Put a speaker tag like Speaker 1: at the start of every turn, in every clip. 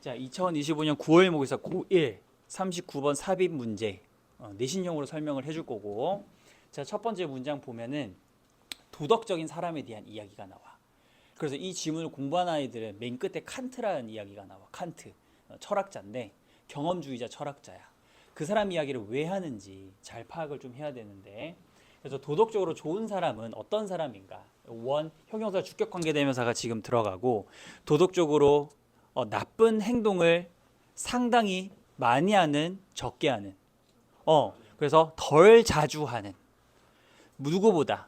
Speaker 1: 자, 2025년 9월 모의사 고1 39번 삽입 문제 어, 내신형으로 설명을 해줄 거고 자, 첫 번째 문장 보면은 도덕적인 사람에 대한 이야기가 나와. 그래서 이 지문을 공부한 아이들은 맨 끝에 칸트라는 이야기가 나와. 칸트 어, 철학자인데 경험주의자 철학자야. 그 사람 이야기를 왜 하는지 잘 파악을 좀 해야 되는데 그래서 도덕적으로 좋은 사람은 어떤 사람인가? 원 형용사 주격 관계 대명사가 지금 들어가고 도덕적으로 어, 나쁜 행동을 상당히 많이 하는 적게 하는 어 그래서 덜 자주 하는 누구보다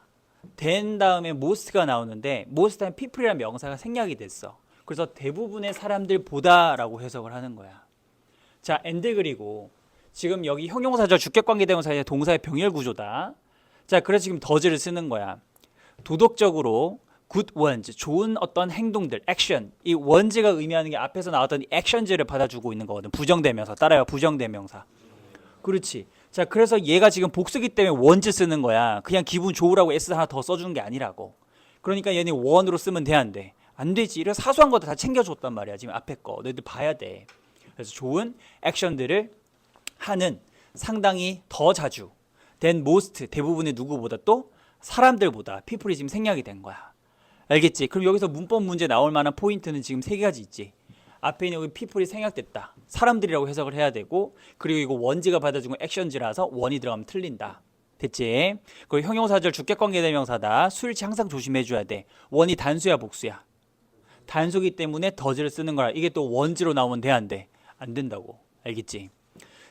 Speaker 1: 된 다음에 most가 나오는데 하면 people이라는 명사가 생략이 됐어. 그래서 대부분의 사람들보다라고 해석을 하는 거야. 자 and 그리고 지금 여기 형용사절 주격관계 대명사의 동사의 병렬 구조다. 자 그래서 지금 더즈를 쓰는 거야. 도덕적으로 good ones 좋은 어떤 행동들 액션 이 원즈가 의미하는 게 앞에서 나왔던 이 액션즈를 받아주고 있는 거거든. 부정대명사 따라요. 부정대명사. 그렇지. 자 그래서 얘가 지금 복수기 때문에 원즈 쓰는 거야. 그냥 기분 좋으라고 S 하나 더 써주는 게 아니라고. 그러니까 얘네 원으로 쓰면 돼 안 돼? 안 되지. 이래서 사소한 것도 다 챙겨줬단 말이야 지금 앞에 거. 너희들 봐야 돼. 그래서 좋은 액션들을 하는 상당히 더 자주 than most 대부분의 누구보다 또 사람들보다 people이 지금 생략이 된 거야 알겠지? 그럼 여기서 문법 문제 나올 만한 포인트는 지금 세 가지 있지. 앞에 있는 여기 people이 생략됐다. 사람들이라고 해석을 해야 되고 그리고 이거 원지가 받아준 건 액션지라서 원이 들어가면 틀린다. 됐지? 그리고 형용사절 주격관계 대명사다. 수일치 항상 조심해 줘야 돼. 원이 단수야 복수야. 단수기 때문에 더즈를 쓰는 거라. 이게 또 원지로 나오면 돼 안 돼? 안 된다고. 알겠지?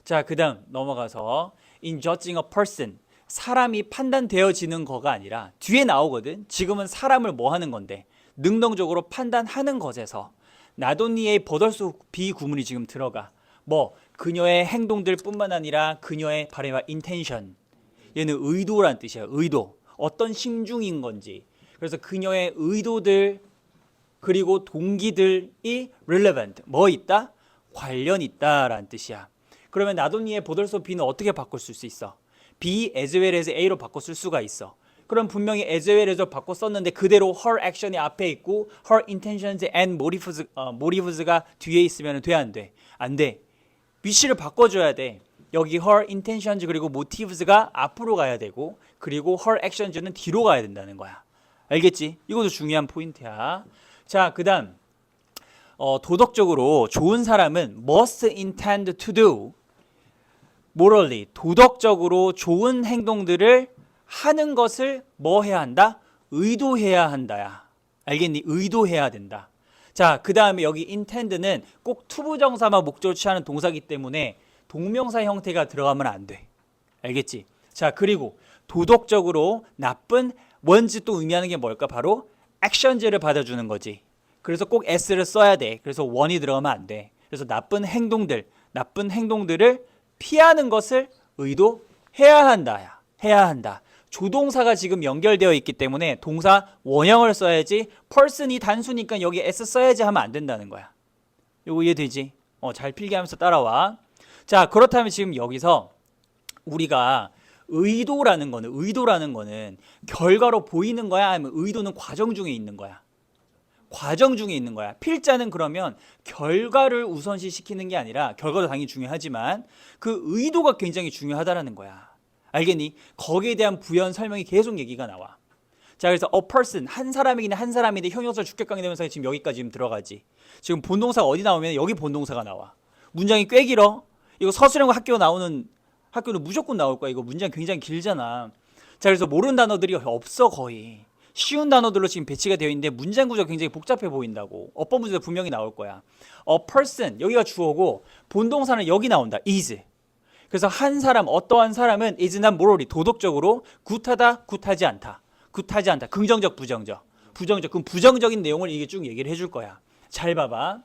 Speaker 1: 자, 그 다음 넘어가서 in judging a person 사람이 판단되어지는 거가 아니라 뒤에 나오거든. 지금은 사람을 뭐 하는 건데 능동적으로 판단하는 것에서 나돈니의 버덜수 비구문이 지금 들어가. 뭐 그녀의 행동들뿐만 아니라 그녀의 바램과 intention. 얘는 의도란 뜻이야. 의도. 어떤 심중인 건지. 그래서 그녀의 의도들 그리고 동기들이 relevant. 뭐 있다? 관련 있다라는 뜻이야. 그러면 나돈니의 버덜수 비는 어떻게 바꿀 수 있어? B as well as A로 바꿔 쓸 수가 있어. 그럼 분명히 as well as로 바꿔 썼는데 그대로 her action이 앞에 있고 her intentions and motives, 어, motives가 뒤에 있으면 돼 안 돼? 안 돼. 위치를 바꿔줘야 돼. 여기 her intentions 그리고 motives가 앞으로 가야 되고 그리고 her actions는 뒤로 가야 된다는 거야. 알겠지? 이것도 중요한 포인트야. 자, 그 다음 어, 도덕적으로 좋은 사람은 must intend to do morally 도덕적으로 좋은 행동들을 하는 것을 뭐 해야 한다? 의도해야 한다야. 알겠니? 의도해야 된다. 자, 그 다음에 여기 intend는 꼭 투부정사만 목적으로 취하는 동사기 때문에 동명사 형태가 들어가면 안 돼. 알겠지? 자, 그리고 도덕적으로 나쁜 뭔지 또 의미하는 게 뭘까? 바로 액션제를 받아주는 거지. 그래서 꼭 s를 써야 돼. 그래서 원이 들어가면 안 돼. 그래서 나쁜 행동들, 나쁜 행동들을 피하는 것을 의도해야 한다야. 해야 한다. 조동사가 지금 연결되어 있기 때문에 동사 원형을 써야지 person이 단수니까 여기 s 써야지 하면 안 된다는 거야. 요거 이해되지? 어, 잘 필기하면서 따라와. 자, 그렇다면 지금 여기서 우리가 의도라는 거는 의도라는 거는 결과로 보이는 거야 아니면 의도는 과정 중에 있는 거야? 과정 중에 있는 거야. 필자는 그러면 결과를 우선시 시키는 게 아니라 결과도 당연히 중요하지만 그 의도가 굉장히 중요하다라는 거야. 알겠니? 거기에 대한 부연 설명이 계속 얘기가 나와. 자, 그래서 a person 한 사람이긴 한 사람인데 형용사 주격강의 대명사가 지금 여기까지 지금 들어가지. 지금 본동사가 어디 나오면 여기 본동사가 나와. 문장이 꽤 길어. 이거 서술형과 학교 나오는 학교는 무조건 나올 거야. 이거 문장 굉장히 길잖아. 자, 그래서 모르는 단어들이 없어 거의. 쉬운 단어들로 지금 배치가 되어 있는데 문장 구조가 굉장히 복잡해 보인다고. 어법 문제도 분명히 나올 거야. a person 여기가 주어고 본동사는 여기 나온다. is. 그래서 한 사람 어떠한 사람은 is not morally 도덕적으로 굿하다 굿하지 않다. 굿하지 않다. 긍정적 부정적. 부정적. 그럼 부정적인 내용을 이게 쭉 얘기를 해줄 거야. 잘 봐봐.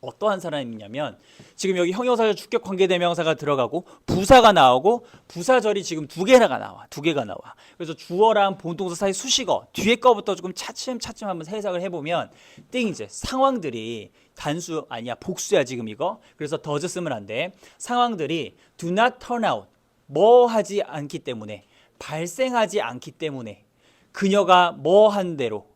Speaker 1: 어떠한 사람이냐면 지금 여기 형용사절 주격 관계 대명사가 들어가고 부사가 나오고 부사절이 지금 두 개가 나와 두 개가 나와. 그래서 주어랑 본동사 사이 수식어 뒤에 거부터 조금 차츰 차츰 한번 해석을 해보면 things 상황들이 단수 아니야 복수야 지금 이거. 그래서 더즈 쓰면 안 돼. 상황들이 do not turn out 뭐 하지 않기 때문에 발생하지 않기 때문에 그녀가 뭐 한 대로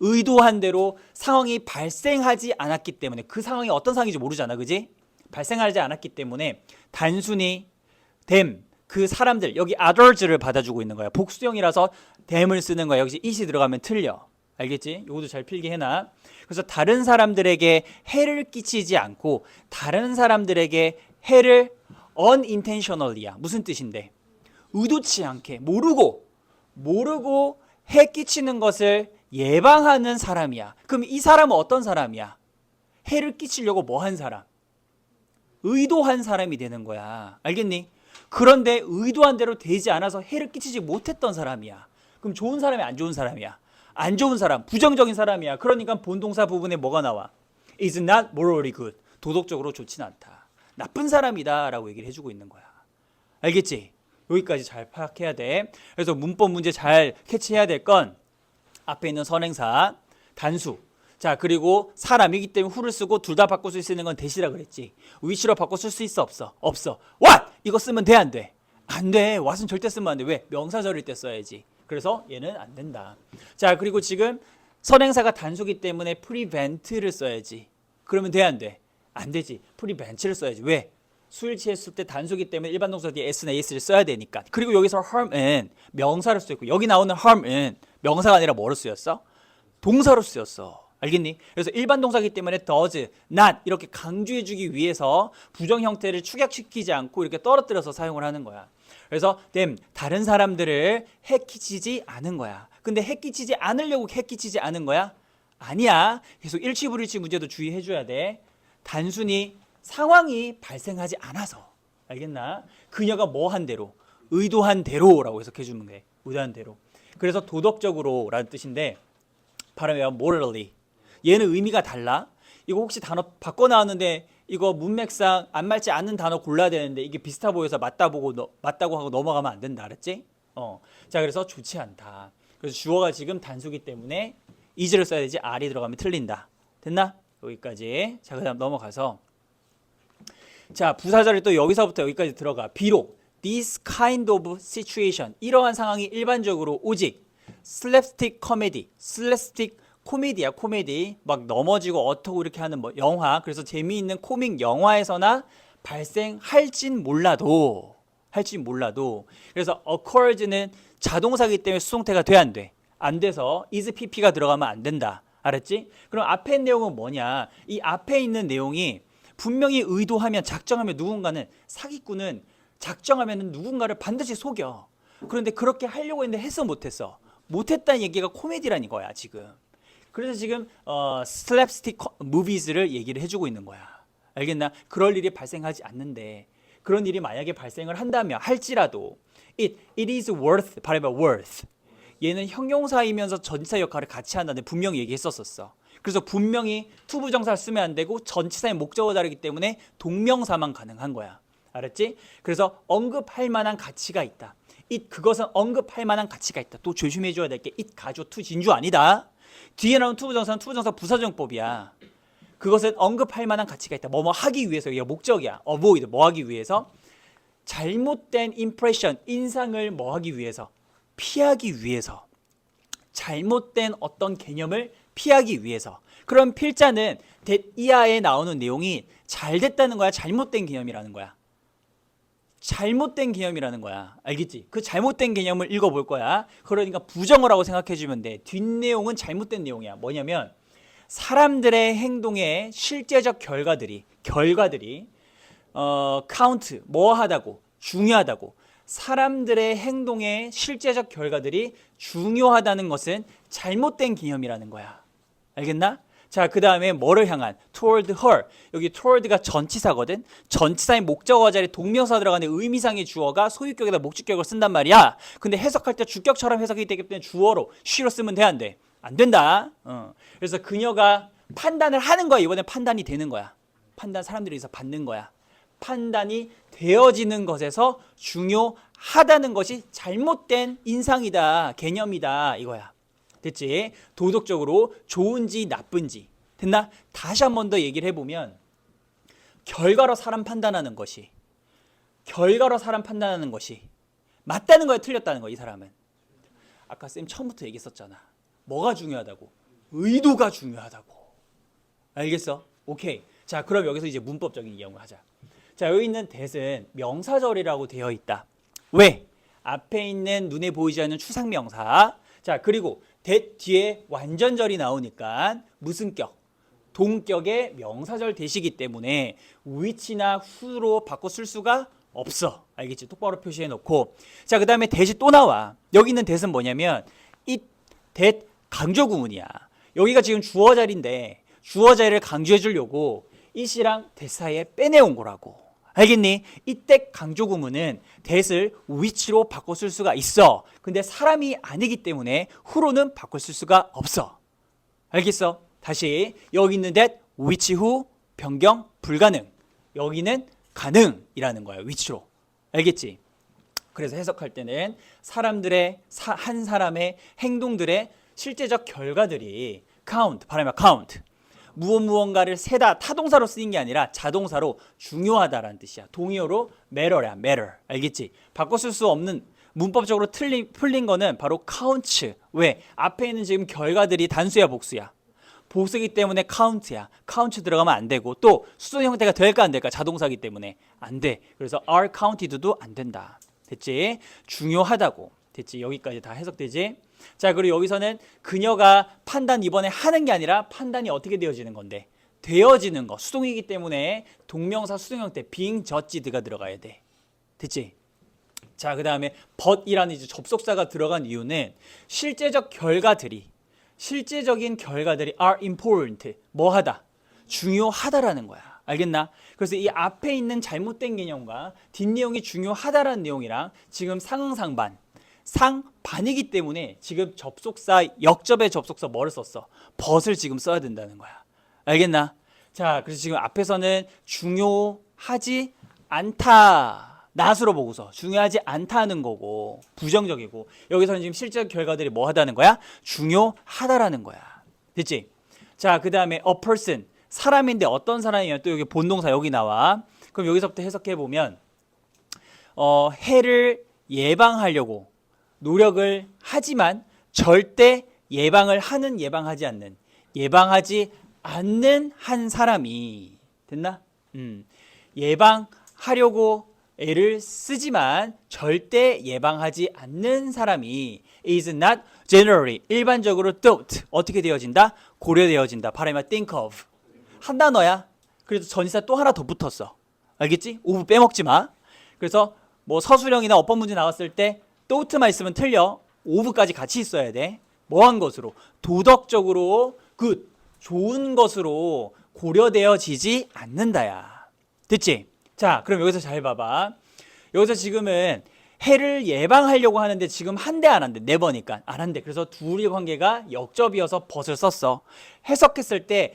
Speaker 1: 의도한 대로 상황이 발생하지 않았기 때문에 그 상황이 어떤 상황인지 모르잖아. 그지? 발생하지 않았기 때문에 단순히 them 그 사람들 여기 others를 받아주고 있는 거야. 복수형이라서 them을 쓰는 거야. 여기서 it이 들어가면 틀려. 알겠지? 요것도 잘 필기 해놔. 그래서 다른 사람들에게 해를 끼치지 않고 다른 사람들에게 해를 unintentionally야. 무슨 뜻인데? 의도치 않게 모르고 모르고 해 끼치는 것을 예방하는 사람이야. 그럼 이 사람은 어떤 사람이야? 해를 끼치려고 뭐 한 사람? 의도한 사람이 되는 거야. 알겠니? 그런데 의도한 대로 되지 않아서 해를 끼치지 못했던 사람이야. 그럼 좋은 사람이 안 좋은 사람이야. 안 좋은 사람, 부정적인 사람이야. 그러니까 본동사 부분에 뭐가 나와? is not morally good. 도덕적으로 좋진 않다. 나쁜 사람이다 라고 얘기를 해주고 있는 거야. 알겠지? 여기까지 잘 파악해야 돼. 그래서 문법 문제 잘 캐치해야 될 건 앞에 있는 선행사, 단수. 자, 그리고 사람이기 때문에 who를 쓰고 둘다쓸수 있는 건 대시라 그랬지. 위치로 바꿔 쓸 수 있어 없어? 없어. what 이거 쓰면 돼 안 돼? 안 돼. what은 절대 쓰면 안 돼. 왜? 명사절일 때 써야지. 그래서 얘는 안 된다. 자, 그리고 지금 선행사가 단수기 때문에 prevent를 써야지. 그러면 돼 안 돼? 안 되지. prevent를 써야지. 왜? 술 취했을 때 단수기 때문에 일반 동사 뒤에 s나 as를 써야 되니까. 그리고 여기서 harm은 명사로 쓰였고 여기 나오는 harm은 명사가 아니라 뭐로 쓰였어? 동사로 쓰였어. 알겠니? 그래서 일반 동사기 때문에 does, not 이렇게 강조해주기 위해서 부정 형태를 축약시키지 않고 이렇게 떨어뜨려서 사용을 하는 거야. 그래서 them 다른 사람들을 해끼치지 않은 거야. 근데 해끼치지 않으려고 해끼치지 않은 거야? 아니야. 계속 일치불일치 문제도 주의해줘야 돼. 단순히 상황이 발생하지 않아서 알겠나? 그녀가 뭐 한 대로 의도한 대로라고 해석해 주는 게 의도한 대로. 그래서 도덕적으로라는 뜻인데 발음이 morally 얘는 의미가 달라. 이거 혹시 단어 바꿔 나왔는데 이거 문맥상 안 맞지 않는 단어 골라야 되는데 이게 비슷하 보여서 맞다 보고 너, 맞다고 하고 넘어가면 안 된다. 알았지? 어. 자, 그래서 좋지 않다. 그래서 주어가 지금 단수기 때문에 is를 써야 되지 are이 들어가면 틀린다. 됐나? 여기까지. 자, 그다음 넘어가서 자, 부사절이 또 여기서부터 여기까지 들어가. 비록 this kind of situation 이러한 상황이 일반적으로 오직 슬랩스틱 코미디, 슬랩스틱 코미디야 코미디 막 넘어지고 어떻고 이렇게 하는 뭐 영화 그래서 재미있는 코믹 영화에서나 발생할진 몰라도 할진 몰라도 그래서 occurs는 자동사기 때문에 수동태가 돼 안 돼? 안 돼서 is pp가 들어가면 안 된다. 알았지? 그럼 앞에 내용은 뭐냐? 이 앞에 있는 내용이 분명히 의도하면 작정하면 누군가는 사기꾼은 작정하면 누군가를 반드시 속여. 그런데 그렇게 하려고 했는데 했어 못했어. 못했다는 얘기가 코미디란 이거야 지금. 그래서 지금 어, 슬랩스틱 무비즈를 얘기를 해주고 있는 거야. 알겠나? 그럴 일이 발생하지 않는데 그런 일이 만약에 발생을 한다면 할지라도 it it is worth 발음이 worth 얘는 형용사이면서 전치사 역할을 같이 한다는 분명히 얘기했었었어. 그래서 분명히 투부정사를 쓰면 안 되고 전치사의 목적어 다르기 때문에 동명사만 가능한 거야. 알았지? 그래서 언급할 만한 가치가 있다. it 그것은 언급할 만한 가치가 있다. 또 조심해 줘야 될게 it 가조 투 진주 아니다. 뒤에 나온 투부정사는 투부정사 부사정법이야. 그것은 언급할 만한 가치가 있다. 뭐뭐 하기 위해서 이게 목적이야. avoid 뭐 하기 위해서 잘못된 impression 인상을 뭐 하기 위해서 피하기 위해서 잘못된 어떤 개념을 피하기 위해서 그럼 필자는 that 이하에 나오는 내용이 잘 됐다는 거야 잘못된 개념이라는 거야 잘못된 개념이라는 거야. 알겠지? 그 잘못된 개념을 읽어볼 거야. 그러니까 부정어라고 생각해 주면 돼. 뒷내용은 잘못된 내용이야. 뭐냐면 사람들의 행동의 실제적 결과들이 결과들이 어 카운트 뭐 하다고 중요하다고 사람들의 행동의 실제적 결과들이 중요하다는 것은 잘못된 개념이라는 거야. 알겠나? 자, 그 다음에 뭐를 향한? toward her. 여기 toward가 전치사거든? 전치사의 목적어 자리에 동명사 들어가는 의미상의 주어가 소유격에다 목적격을 쓴단 말이야. 근데 해석할 때 주격처럼 해석이 되기 때문에 주어로 she로 쓰면 돼, 안 돼? 안 된다. 어. 그래서 그녀가 판단을 하는 거야. 이번에 판단이 되는 거야. 판단 사람들이 여기서 받는 거야. 판단이 되어지는 것에서 중요하다는 것이 잘못된 인상이다, 개념이다 이거야. 됐지? 도덕적으로 좋은지 나쁜지 됐나? 다시 한 번 더 얘기를 해보면 결과로 사람 판단하는 것이 결과로 사람 판단하는 것이 맞다는 거야, 틀렸다는 거야 이 사람은. 아까 쌤 처음부터 얘기했었잖아. 뭐가 중요하다고? 의도가 중요하다고. 알겠어? 오케이. 자, 그럼 여기서 이제 문법적인 이용을 하자. 자, 여기 있는 that은 명사절이라고 되어 있다. 왜? 앞에 있는 눈에 보이지 않는 추상 명사. 자, 그리고 that 뒤에 완전절이 나오니까 무슨 격? 동격의 명사절 대시기 때문에 which나 who로 바꿔 쓸 수가 없어. 알겠지? 똑바로 표시해 놓고. 자, 그 다음에 that이 또 나와. 여기 있는 that은 뭐냐면 it, that 강조 구문이야. 여기가 지금 주어 자리인데 주어 자리를 강조해 주려고 that 사이에 빼내온 거라고. 알겠니? 이때 강조 구문은 that을 which로 바꿔 쓸 수가 있어. 근데 사람이 아니기 때문에 who로는 바꿔 쓸 수가 없어. 알겠어? 다시 여기 있는 that which who 변경 불가능. 여기는 가능이라는 거야. which로. 알겠지? 그래서 해석할 때는 사람들의 사, 한 사람의 행동들의 실제적 결과들이 count 바라면 count 무엇 무언가를 세다 타동사로 쓰인 게 아니라 자동사로 중요하다라는 뜻이야. 동의어로 matter야 matter. 알겠지? 바꿔 쓸 수 없는 문법적으로 틀린 풀린 거는 바로 counts. 왜? 앞에 있는 지금 결과들이 단수야 복수야. 복수기 때문에 count야. count 들어가면 안 되고 또 수동 형태가 될까 안 될까? 자동사기 때문에 안 돼. 그래서 are counted도 안 된다. 됐지? 중요하다고. 됐지? 여기까지 다 해석되지? 자, 그리고 여기서는 그녀가 판단 이번에 하는 게 아니라 판단이 어떻게 되어지는 건데? 되어지는 거. 수동이기 때문에 동명사 수동 형태 being judged가 들어가야 돼. 됐지? 자, 그 다음에 but이라는 이제 접속사가 들어간 이유는 실제적 결과들이 실제적인 결과들이 are important. 뭐하다? 중요하다라는 거야. 알겠나? 그래서 이 앞에 있는 잘못된 개념과 뒷내용이 중요하다라는 내용이랑 지금 상응상반 상반이기 때문에 지금 접속사 역접의 접속사 뭐를 썼어? 벗을 지금 써야 된다는 거야. 알겠나? 자, 그래서 지금 앞에서는 중요하지 않다. 낫으로 보고서 중요하지 않다는 거고 부정적이고 여기서는 지금 실제 결과들이 뭐 하다는 거야? 중요하다라는 거야. 됐지? 자, 그 다음에 a person 사람인데 어떤 사람이면 또 여기 본동사 여기 나와. 그럼 여기서부터 해석해 보면 어, 해를 예방하려고 노력을 하지만 절대 예방을 하는 예방하지 않는 예방하지 않는 한 사람이 됐나? 음. 예방하려고 애를 쓰지만 절대 예방하지 않는 사람이 is not generally 일반적으로 thought 어떻게 되어진다? 고려되어진다. 바람이 think of 한 단어야. 그래서 전치사 또 하나 더 붙었어. 알겠지? 오브 빼먹지 마. 그래서 뭐 서술형이나 어법 문제 나왔을 때 thought만 있으면 틀려. 오브까지 같이 있어야 돼. 뭐한 것으로 도덕적으로 굿 좋은 것으로 고려되어지지 않는다야. 됐지? 자, 그럼 여기서 잘 봐봐. 여기서 지금은 해를 예방하려고 하는데 지금 한 대 안 한대 네 번이니까 안 한대. 그래서 둘의 관계가 역접이어서 벗을 썼어. 해석했을 때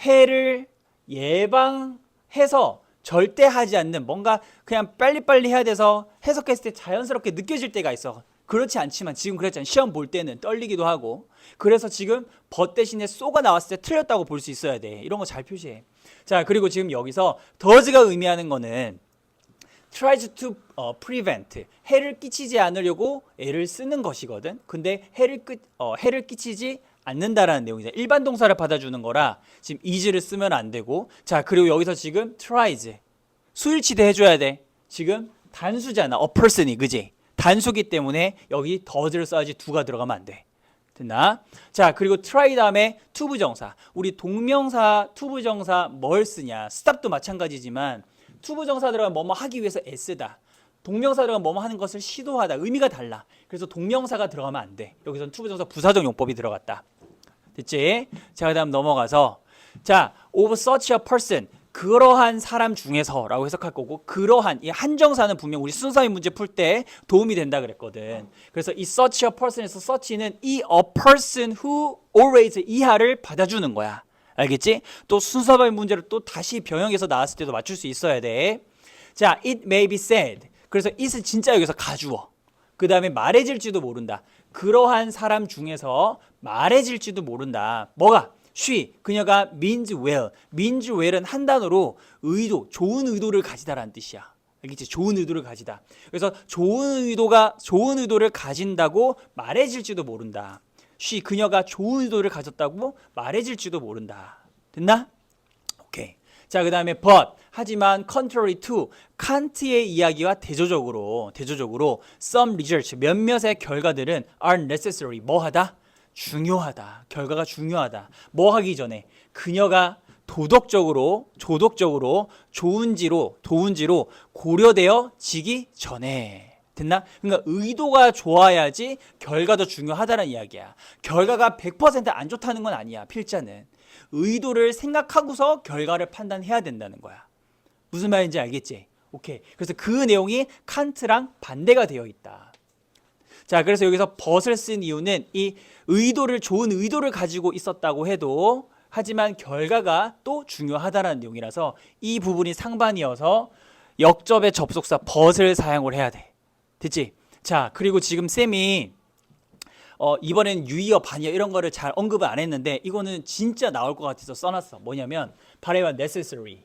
Speaker 1: 해를 예방해서 절대 하지 않는 뭔가 그냥 빨리빨리 해야 돼서 해석했을 때 자연스럽게 느껴질 때가 있어. 그렇지 않지만 지금 그랬잖아. 시험 볼 때는 떨리기도 하고. 그래서 지금 벗 대신에 쏘가 나왔을 때 틀렸다고 볼 수 있어야 돼. 이런 거 잘 표시해. 자, 그리고 지금 여기서 does가 의미하는 거는 tries to 어, prevent 해를 끼치지 않으려고 애를 쓰는 것이거든. 근데 해를 끼 어, 해를 끼치지 않는다라는 내용이죠. 일반 동사를 받아주는 거라 지금 is를 쓰면 안 되고 자 그리고 여기서 지금 tries 수일치대 해줘야 돼. 지금 단수잖아. a person이 그지? 단수기 때문에 여기 does를 써야지 do가 들어가면 안 돼. 됐나? 자 그리고 try 다음에 to 부정사 우리 동명사 to 부정사 뭘 쓰냐 stop도 마찬가지지만 to 부정사 들어가면 뭐뭐 하기 위해서 애쓰다 동명사 들어가면 뭐뭐 하는 것을 시도하다 의미가 달라 그래서 동명사가 들어가면 안 돼 여기서는 to 부정사 부사적 용법이 들어갔다 됐지? 자, 그다음 넘어가서 자, of such a person 그러한 사람 중에서 라고 해석할 거고 그러한 이 한정사는 분명 우리 순서의 문제 풀 때 도움이 된다 그랬거든. 그래서 이 such a person에서 such는 이 a person who always 이하를 받아주는 거야. 알겠지? 또 순서의 문제를 또 다시 변형해서 나왔을 때도 맞출 수 있어야 돼. 자, it may be said. 그래서 it은 진짜 여기서 가주어. 그 다음에 말해질지도 모른다. 그러한 사람 중에서 말해질지도 모른다. 뭐가? she 그녀가 means well. means well은 한 단어로 의도, 좋은 의도를 가지다라는 뜻이야. 알겠지? 좋은 의도를 가지다. 그래서 좋은 의도가 좋은 의도를 가진다고 말해질지도 모른다. she 그녀가 좋은 의도를 가졌다고 말해질지도 모른다. 됐나? 오케이. 자, 그 다음에 but 하지만 contrary to 칸트의 이야기와 대조적으로 대조적으로 some research 몇몇의 결과들은 are necessary 뭐하다? 중요하다. 결과가 중요하다. 뭐 하기 전에 그녀가 도덕적으로 조덕적으로 좋은지로 도운지로 고려되어 지기 전에 됐나? 그러니까 의도가 좋아야지 결과도 중요하다는 이야기야. 결과가 100%안 좋다는 건 아니야. 필자는 의도를 생각하고서 결과를 판단해야 된다는 거야. 무슨 말인지 알겠지? 오케이. 그래서 그 내용이 칸트랑 반대가 되어 있다. 자, 그래서 여기서 벗을 쓴 이유는 이 의도를 좋은 의도를 가지고 있었다고 해도 하지만 결과가 또 중요하다라는 내용이라서 이 부분이 상반이어서 역접의 접속사 벗을 사용을 해야 돼. 됐지? 자, 그리고 지금 쌤이 어, 이번엔 유의어 반의어 이런 거를 잘 언급을 안 했는데 이거는 진짜 나올 것 같아서 써놨어. 뭐냐면 발해와 necessary.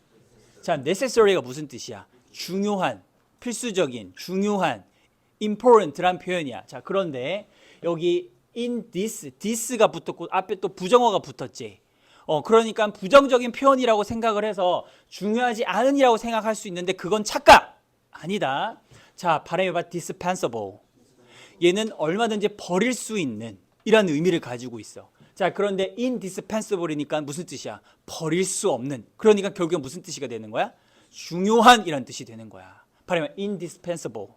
Speaker 1: 자, necessary가 무슨 뜻이야? 중요한, 필수적인, 중요한, important란 표현이야. 자, 그런데 여기 in this, this가 붙었고 앞에 또 부정어가 붙었지. 어, 그러니까 부정적인 표현이라고 생각을 해서 중요하지 않은이라고 생각할 수 있는데 그건 착각! 아니다. 자, 발음해봐 dispensable. 얘는 얼마든지 버릴 수 있는 이런 의미를 가지고 있어. 자, 그런데 indispensable이니까 무슨 뜻이야? 버릴 수 없는. 그러니까 결국엔 무슨 뜻이가 되는 거야? 중요한 이란 뜻이 되는 거야. 발음해 indispensable.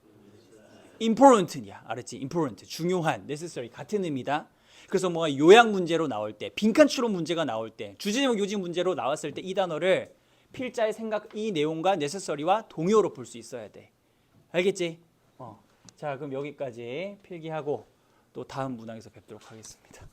Speaker 1: important이야. 알았지? important. 중요한, necessary 같은 의미다. 그래서 뭐가 요약 문제로 나올 때, 빈칸 추론 문제가 나올 때, 주제제목 요직 문제로 나왔을 때 이 단어를 필자의 생각 이 내용과 necessary와 동의어로 볼 수 있어야 돼. 알겠지? 어. 자, 그럼 여기까지 필기하고 또 다음 문항에서 뵙도록 하겠습니다.